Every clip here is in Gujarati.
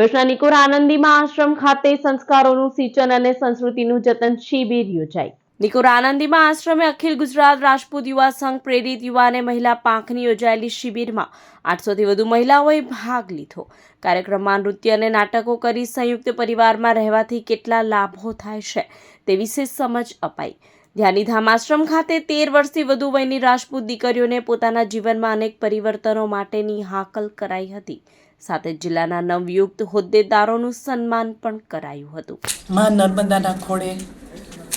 ભુજના નિકોર આનંદીમાં આશ્રમ ખાતે સંસ્કારોનું સિંચન અને સંસ્કૃતિનું જતન શિબિર યોજાઈ. નિકોર આનંદીમાં આશ્રમે અખિલ ગુજરાત રાજપૂત યુવા સંઘ પ્રેરિત યુવા અને મહિલા પાંખની યોજાયેલી શિબિરમાં આઠસોથી વધુ મહિલાઓએ ભાગ લીધો. કાર્યક્રમમાં નૃત્ય અને નાટકો કરી સંયુક્ત પરિવારમાં રહેવાથી કેટલા લાભો થાય છે તે વિશે સમજ અપાઈ. ધ્યાનીધામ આશ્રમ ખાતે તેર વર્ષથી વધુ વયની રાજપૂત દીકરીઓને પોતાના જીવનમાં અનેક પરિવર્તનો માટેની હાકલ કરાઈ હતી. સાથે જિલ્લાના નવયુક્ત હોદ્દેદારોનું સન્માન પણ કરાયું હતું. માં નર્મદાના ખોળે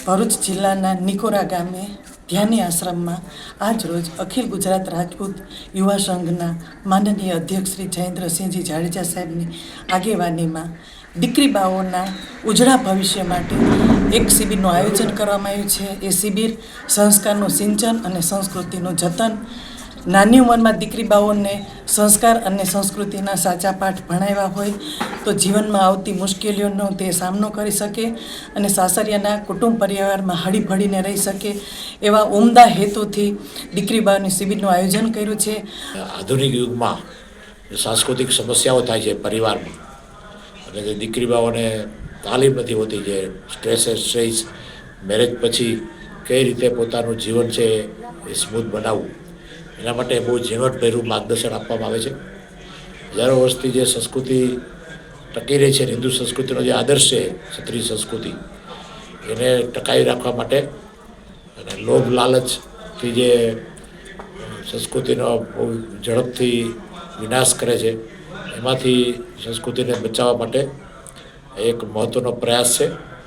ભરૂચ જિલ્લાના નિકોરા ગામે ધ્યાની આશ્રમમાં આજ રોજ અખિલ ગુજરાત રાજપૂત યુવા સંઘના માનનીય અધ્યક્ષ શ્રી જયેન્દ્રસિંહજી જાડેજા સાહેબની આગેવાનીમાં દીકરી બાઓના ઉજળા ભવિષ્ય માટે એક શિબિરનું આયોજન કરવામાં આવ્યું છે. એ શિબિર સંસ્કારનું સિંચન અને સંસ્કૃતિનું જતન નાની ઉંમરમાં દીકરી બાઓને સંસ્કાર અને સંસ્કૃતિના સાચા પાઠ ભણાવ્યા હોય તો જીવનમાં આવતી મુશ્કેલીઓનો તે સામનો કરી શકે અને સાસરિયાના કુટુંબ પરિવારમાં હળીભળીને રહી શકે એવા ઉમદા હેતુથી દીકરી બાઓની શિબિરનું આયોજન કર્યું છે. આધુનિક યુગમાં સાંસ્કૃતિક સમસ્યાઓ થાય છે પરિવારમાં. અને જે દીકરી બાઓને તાલીમ નથી હોતી, જે સ્ટ્રેસ એન્ડ સ્ટ્રેસ, મેરેજ પછી કઈ રીતે પોતાનું જીવન છે એ સ્મૂથ બનાવવું. એના માટે બહુ ઝીણવટભર્યું માર્ગદર્શન આપવામાં આવે છે. હજારો વર્ષથી જે સંસ્કૃતિ ટકી રહી છે, હિન્દુ સંસ્કૃતિનો જે આદર્શ છે, ક્ષત્રિય સંસ્કૃતિ, એને ટકાવી રાખવા માટે અને લોભ લાલચથી જે સંસ્કૃતિનો બહુ ઝડપથી વિનાશ કરે છે, એમાંથી સંસ્કૃતિને બચાવવા માટે એક મહત્ત્વનો પ્રયાસ છે.